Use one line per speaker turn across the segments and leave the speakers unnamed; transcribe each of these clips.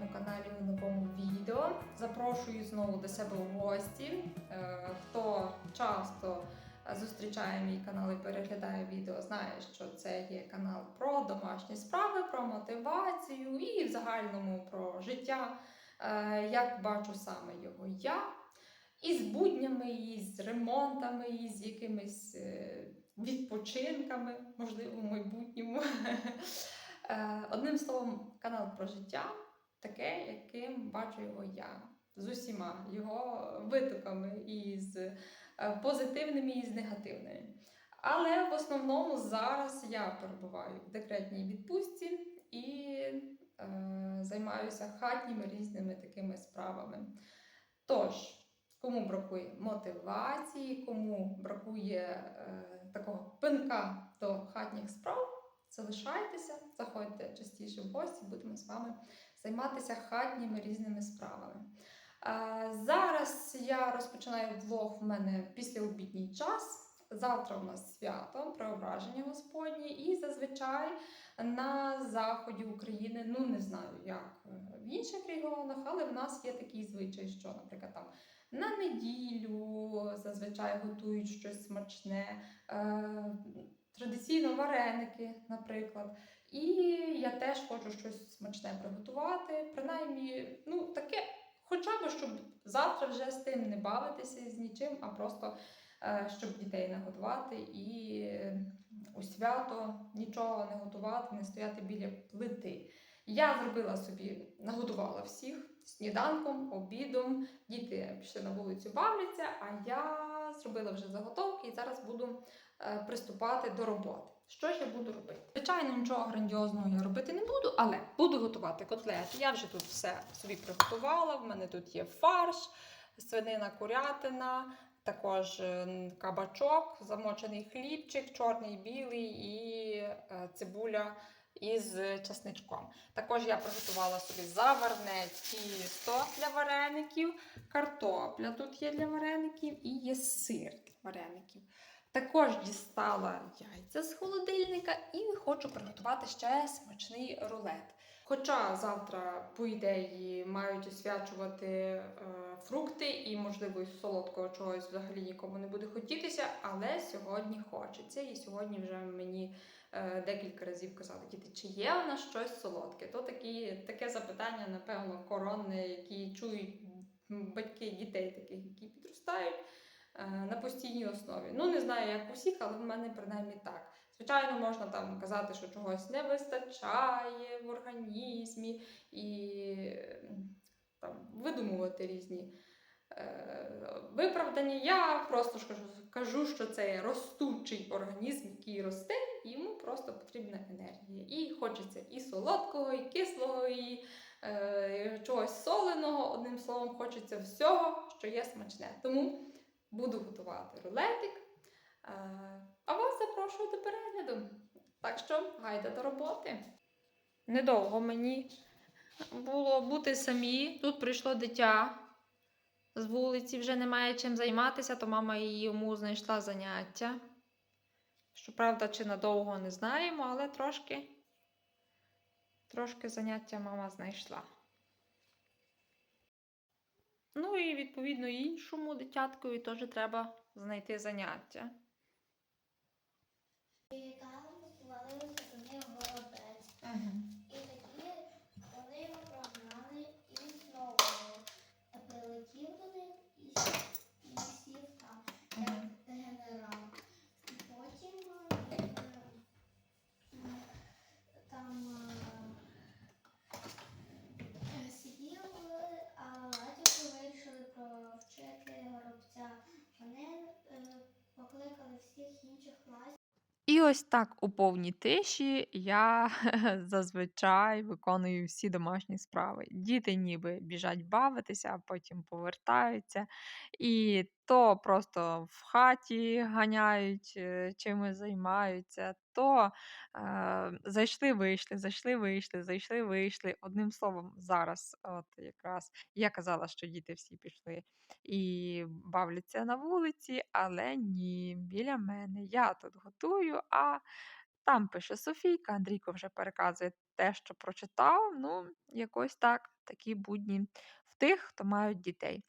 на каналі у новому відео. Запрошую знову до себе в гості. Е, Хто часто зустрічає мій канал і переглядає відео, знає, що це є канал про домашні справи, про мотивацію і в загальному про життя. Е, Як бачу саме його я. І з буднями, і з ремонтами, і з якимись е, відпочинками, можливо, в майбутньому. Одним словом, канал про життя таке, яким бачу його я. З усіма його витоками, і з е, позитивними, і з негативними. Але в основному зараз я перебуваю в декретній відпустці і е, займаюся хатніми різними такими справами. Тож, кому бракує мотивації, кому бракує е, такого пинка до хатніх справ, залишайтеся, заходьте частіше в гості, будемо з вами займатися хатніми різними справами. Зараз я розпочинаю влог в мене після обідній час. Завтра у нас свято, преображення Господнє, і зазвичай на заході України, ну не знаю, як е, в інших регіонах, але в нас є такий звичай, що, наприклад, там на неділю зазвичай готують щось смачне, е, традиційно вареники, наприклад. І я теж хочу щось смачне приготувати. Принаймні, ну таке, хоча б щоб завтра вже з тим не бавитися з нічим, а просто е, щоб дітей нагодувати і у свято нічого не готувати, не стояти біля плити. Я зробила собі, нагодувала всіх сніданком, обідом. Діти пішли на вулицю бавляться, а я зробила вже заготовки і зараз буду е, приступати до роботи. Що ж я буду робити? Звичайно, нічого грандіозного я робити не буду, але буду готувати котлети. Я вже тут все собі приготувала. В мене тут є фарш, свинина, курятина, також е, кабачок, замочений хлібчик, чорний, білий і е, цибуля із часничком. Також я приготувала собі заварне тісто для вареників, картопля тут є для вареників і є сир для вареників. Також дістала яйця з холодильника і хочу приготувати ще смачний рулет. Хоча завтра, по ідеї, мають освячувати е, фрукти і, можливо, із солодкого чогось взагалі нікому не буде хотітися, але сьогодні хочеться. І сьогодні вже мені е, декілька разів казали, діти, чи є у нас щось солодке? То такі, таке запитання, напевно, коронне, які чують батьки дітей, таких, які підростають на постійній основі. Ну, не знаю, як у всіх, але в мене принаймні так. Звичайно, можна там казати, що чогось не вистачає в організмі і там, видумувати різні е, виправдання. Я просто кажу, що це ростучий організм, який росте, йому просто потрібна енергія. І хочеться і солодкого, і кислого, і е, чогось соленого. Одним словом, хочеться всього, що є смачне. Тому буду готувати рулетик. Е, а вас запрошую до перегляду. Так що гайда до роботи. Недовго мені було бути самі. Тут прийшло дитя з вулиці, вже немає чим займатися, то мама йому знайшла заняття. Щоправда, чи надовго не знаємо, але трошки, трошки заняття мама знайшла. Ну і відповідно іншому дитяткові теж треба знайти заняття.
І там звалився до них горобець. І тоді вони його прогнали і знову прилетів до них і, с- і сів там як генерал. І потім е, е, там е, сиділи, а батько вирішили провчити горобця. Вони е, покликали всіх інших класів.
І ось так у повній тиші я зазвичай виконую всі домашні справи. Діти ніби біжать бавитися, а потім повертаються. І то просто в хаті ганяють, е, чимось займаються, то е, зайшли, вийшли, зайшли, вийшли, зайшли, вийшли. Одним словом, зараз, от якраз я казала, що діти всі пішли і бавляться на вулиці, але ні, біля мене. Я тут готую, а Там пише Софійка, Андрійко вже переказує те, що прочитав. Ну, якось так, такі будні в тих, хто мають дітей.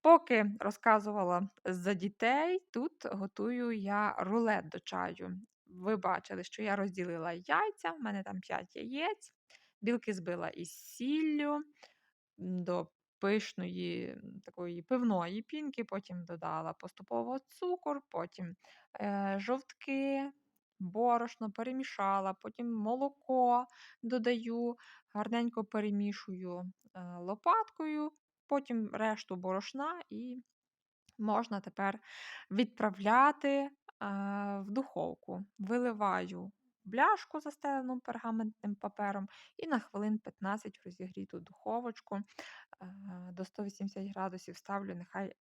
Поки розказувала за дітей, тут готую я рулет до чаю. Ви бачили, що я розділила яйця, в мене там 5 яєць, білки збила із сіллю до пишної такої пивної пінки, потім додала поступово цукор, потім е, жовтки, борошно перемішала, потім молоко додаю, гарненько перемішую е, лопаткою, потім решту борошна і можна тепер відправляти в духовку. Виливаю бляшку, застелену пергаментним папером, і на хвилин 15 в розігріту духовочку до 180 градусів ставлю, нехай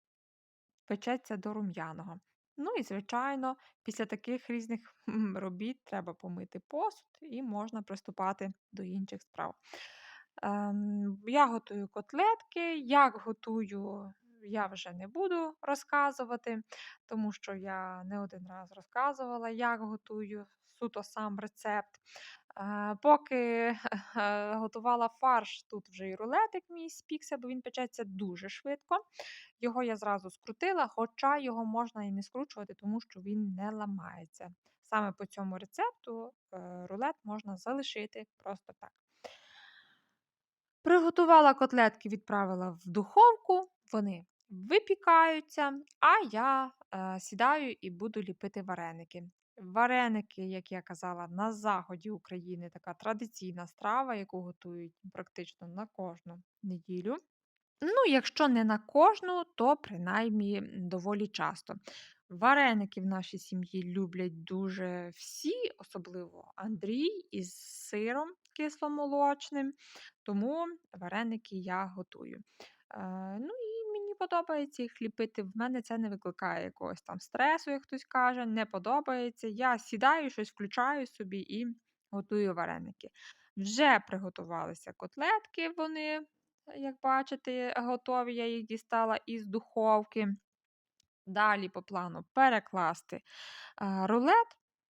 печеться до рум'яного. Ну і, звичайно, після таких різних робіт треба помити посуд і можна приступати до інших справ. Ем, я готую котлетки. Як готую, я вже не буду розказувати, тому що я не один раз розказувала, як готую суто сам рецепт. Е, Поки готувала фарш, тут вже і рулетик мій спікся, бо він печеться дуже швидко. Його я зразу скрутила, хоча його можна і не скручувати, тому що він не ламається. Саме по цьому рецепту е, рулет можна залишити просто так. Приготувала котлетки, відправила в духовку, вони випікаються, а я е, сідаю і буду ліпити вареники. Вареники, як я казала, на заході України така традиційна страва, яку готують практично на кожну неділю. Ну, якщо не на кожну, то принаймні доволі часто. Вареники в нашій сім'ї люблять дуже всі, особливо Андрій із сиром кисломолочним, тому вареники я готую. Е, ну і мені подобається їх ліпити. В мене це не викликає якогось там стресу, як хтось каже, не подобається. Я сідаю, щось включаю собі і готую вареники. Вже приготувалися котлетки, вони як бачите, готові, я їх дістала із духовки. Далі по плану перекласти рулет.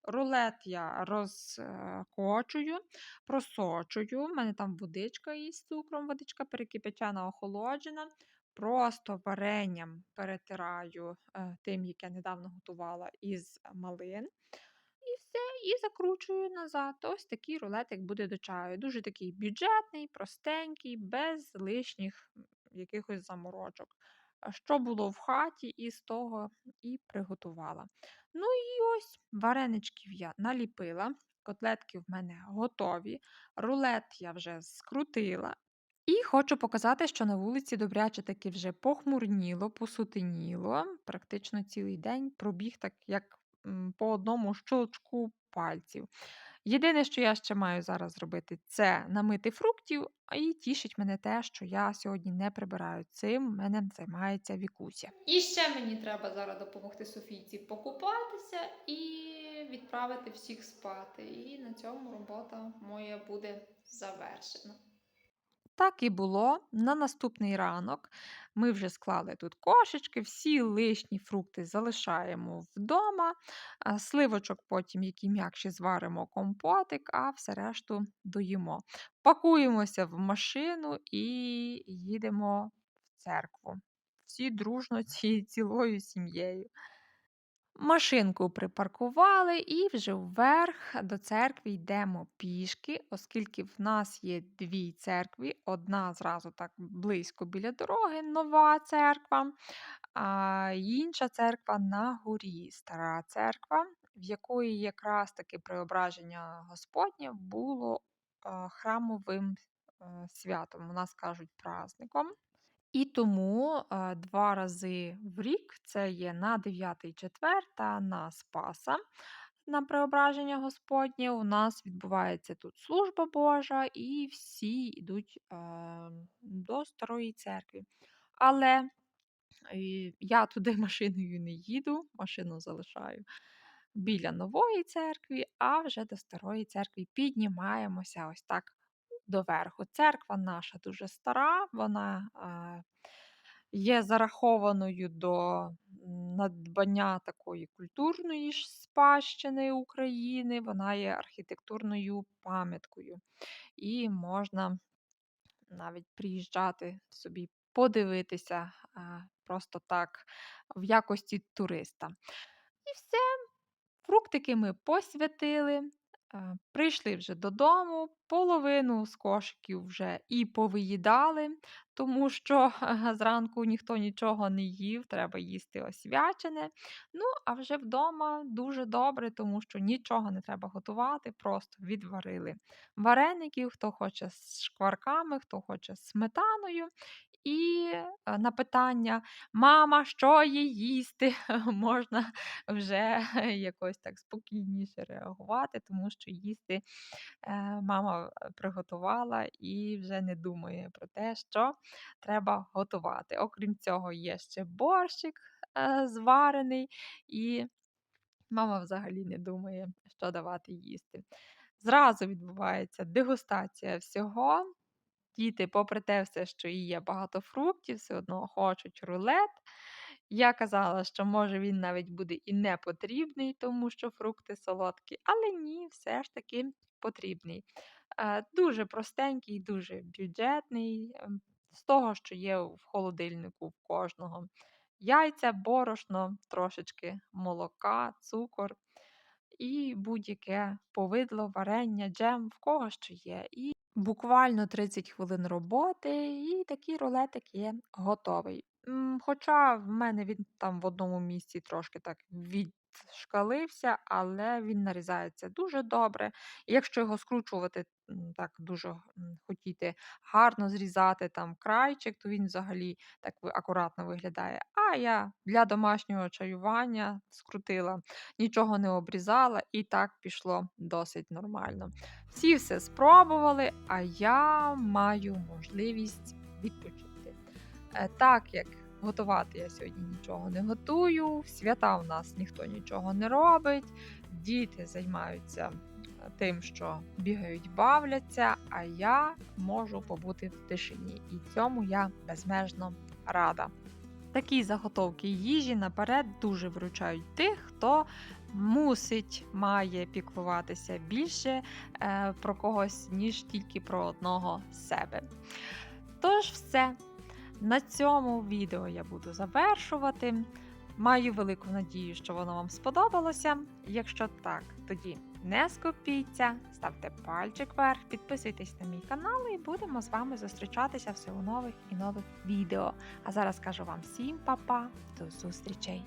Рулет я розкочую, просочую. У мене там водичка із цукром, водичка перекипячена, охолоджена. Просто варенням перетираю е, тим, яке недавно готувала із малин. І все, і закручую назад. Ось такий рулетик буде до чаю. Дуже такий бюджетний, простенький, без лишніх якихось заморочок. Що було в хаті, із того і приготувала. Ну і ось вареничків я наліпила. Котлетки в мене готові. Рулет я вже скрутила. І хочу показати, що на вулиці добряче таки вже похмурніло, посутеніло. Практично цілий день пробіг так, як по одному щелчку пальців. Єдине, що я ще маю зараз зробити, це намити фруктів, і тішить мене те, що я сьогодні не прибираю. Цим мене займається Вікуся. І ще мені треба зараз допомогти Софійці покупатися і відправити всіх спати. І на цьому робота моя буде завершена. Так і було. На наступний ранок ми вже склали тут кошечки, всі лишні фрукти залишаємо вдома, сливочок потім, які м'якші, зваримо компотик, а все решту доїмо. Пакуємося в машину і їдемо в церкву. Всі дружно ці, цілою сім'єю. Машинку припаркували і вже вверх до церкви йдемо пішки, оскільки в нас є дві церкви. Одна зразу так близько біля дороги, нова церква, а інша церква на горі, стара церква, в якої якраз таки преображення Господнє було е, храмовим е, святом, у нас кажуть праздником. І тому е, два рази в рік це є на 9 четвер та на Спаса. На преображення Господнє у нас відбувається тут служба Божа, і всі йдуть е, до Старої церкви. Але е, я туди машиною не їду, машину залишаю біля нової церкви, а вже до Старої церкви піднімаємося ось так доверху. Церква наша дуже стара, вона є зарахованою до надбання такої культурної спадщини України. Вона є архітектурною пам'яткою. І можна навіть приїжджати собі подивитися просто так в якості туриста. І все, фруктики ми посвятили. Е, Прийшли вже додому, половину з кошиків вже і повиїдали, тому що зранку ніхто нічого не їв, треба їсти освячене. Ну, а вже вдома дуже добре, тому що нічого не треба готувати, просто відварили вареників, хто хоче з шкварками, хто хоче з сметаною. І е, на питання Мама, що є їсти? Можна вже якось так спокійніше реагувати, тому що їсти е, мама е, приготувала і вже не думає про те, що треба готувати. Окрім цього, є ще борщик зварений, і мама взагалі не думає, що давати їсти. Зразу відбувається дегустація всього. Діти, попри те все, що є багато фруктів, все одно хочуть рулет. Я казала, що може він навіть буде і не потрібний, тому що фрукти солодкі, але ні, все ж таки потрібний. Е, Дуже простенький, дуже бюджетний, ем, з того, що є в холодильнику в кожного. Яйця, борошно, трошечки молока, цукор і будь-яке повидло, варення, джем, в кого що є. Буквально 30 хвилин роботи, і такий рулетик є готовий. Хоча в мене він там в одному місці трошки так відшкалився, але він нарізається дуже добре. І якщо його скручувати так дуже хотіти гарно зрізати там крайчик, то він взагалі так акуратно виглядає. А я для домашнього чаювання скрутила нічого не обрізала, і так пішло досить нормально. Всі все спробували, а я маю можливість відпочити. Е, Так як готувати я сьогодні нічого не готую, свята в нас ніхто нічого не робить, діти займаються е, тим, що бігають, бавляться, а я можу побути в тишині. І цьому я безмежно рада. Такі заготовки їжі наперед дуже виручають тих, хто мусить, має піклуватися більше е, про когось, ніж тільки про одного себе. Тож, все. На цьому відео я буду завершувати. Маю велику надію, що воно вам сподобалося. Якщо так, тоді не скупіться, ставте пальчик вверх, підписуйтесь на мій канал і будемо з вами зустрічатися все у нових і нових відео. А зараз кажу вам всім па-па, до зустрічей!